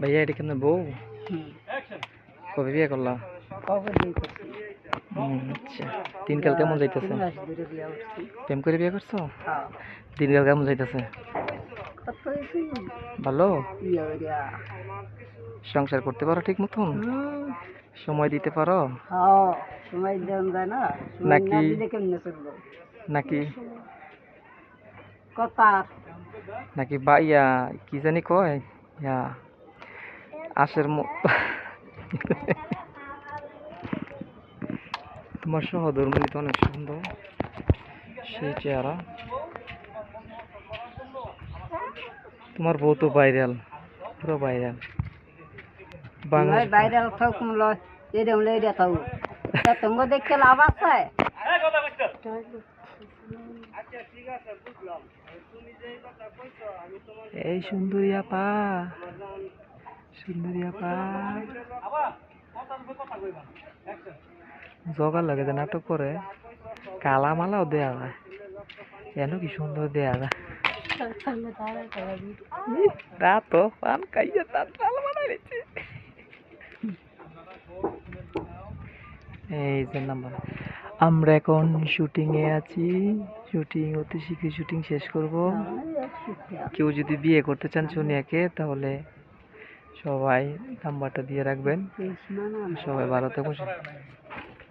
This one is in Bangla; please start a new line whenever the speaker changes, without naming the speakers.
ভাইয়া এটা কেমন বউ? কবে বিয়ে করলা? আচ্ছা। দিনকাল কেমন যাইতেছে? প্রেম করে বিয়ে করছ?
হ্যাঁ।
দিনকাল কেমন যাইতেছে? ভালো? সংসার করতে পারো ঠিক মতন? সময় দিতে পারো?
হ্যাঁ
নাকি- নাকি নাকি বাইয়া কি জানি কয়? ইয়া। আশের ম- তোমার সহধর্মিনী তো অনেক সুন্দর। সেই চেহারা। তোমার বউ তো ভাইরাল পুরো ভাইরাল
থাক এরকম থাক তোমাকে লাভ আছে?
এই সুন্দরী আপা। সুন্দরী আপা জগার লাগে যে নাটক করে কালা মালাও দেয়া যায়। এন কি সুন্দর দেয়া যায়। পান খাইয়ে তার এই যে নাম্বার আমরা এখন শুটিং এ আছি। শুটিং অতি শীঘ্রই শুটিং শেষ করব। কেউ যদি বিয়ে করতে চান সোনিয়াকে তাহলে সবাই নাম্বারটা দিয়ে রাখবেন। সবাই ভালো থাকুন।